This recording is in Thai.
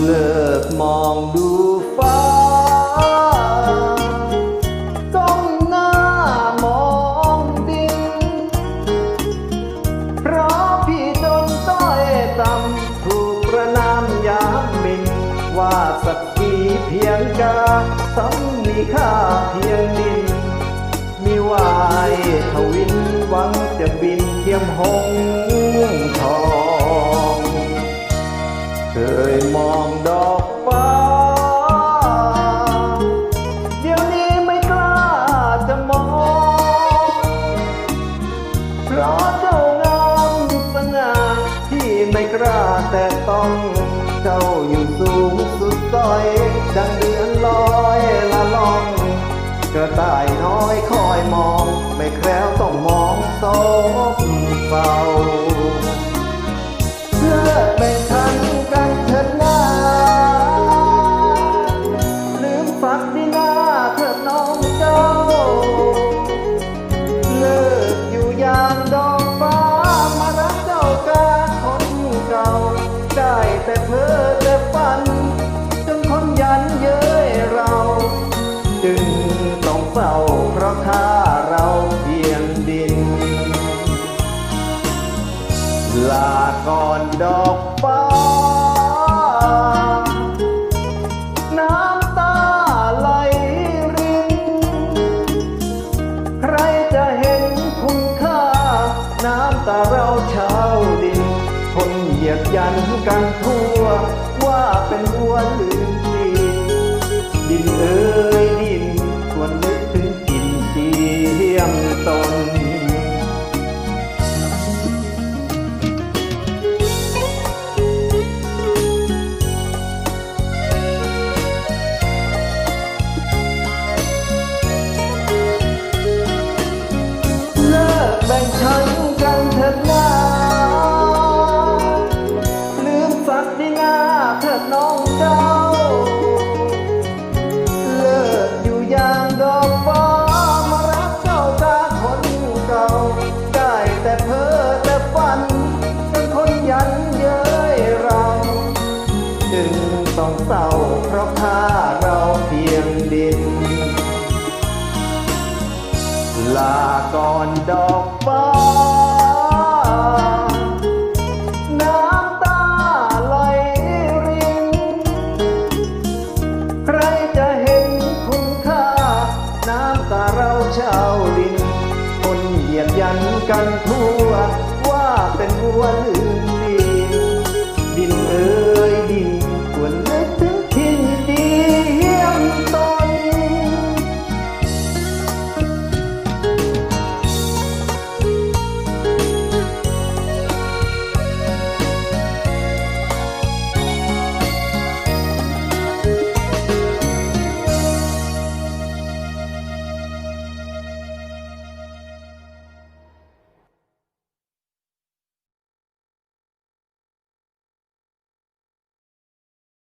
เลิกมองดูฟ้าต้องหน้ามองดิน เพราะพี่จนต้อยต่ำถูกประนามยามมิน ว่าสักทีเพียงกาสำมีค่าเพียงดิน มีวายทวินหวังจะบินเทียมหง แต่ต้องเจ้าอยู่สูงสุดซอย ดังเดือนลอยละล่องกระต่ายน้อยคอยมอง ไม่แคล้วต้องมองโซบเฝ้า ต้องเศร้าเพราะค่าเราเพียงดิน ลาก่อนดอกฟ้า น้ำตาไหลริน ใครจะเห็นคุณค่า น้ำตาเราชาวดิน คนเหยียดยันกันทั่ ก่อนดอกฟ้า น้ำตาไหลริน ใครจะเห็นคุณค่า น้ำตาเราชาวดิน คนเหยียบยันกันทั่ว ว่าเป็นวัวลืมดินดินเออ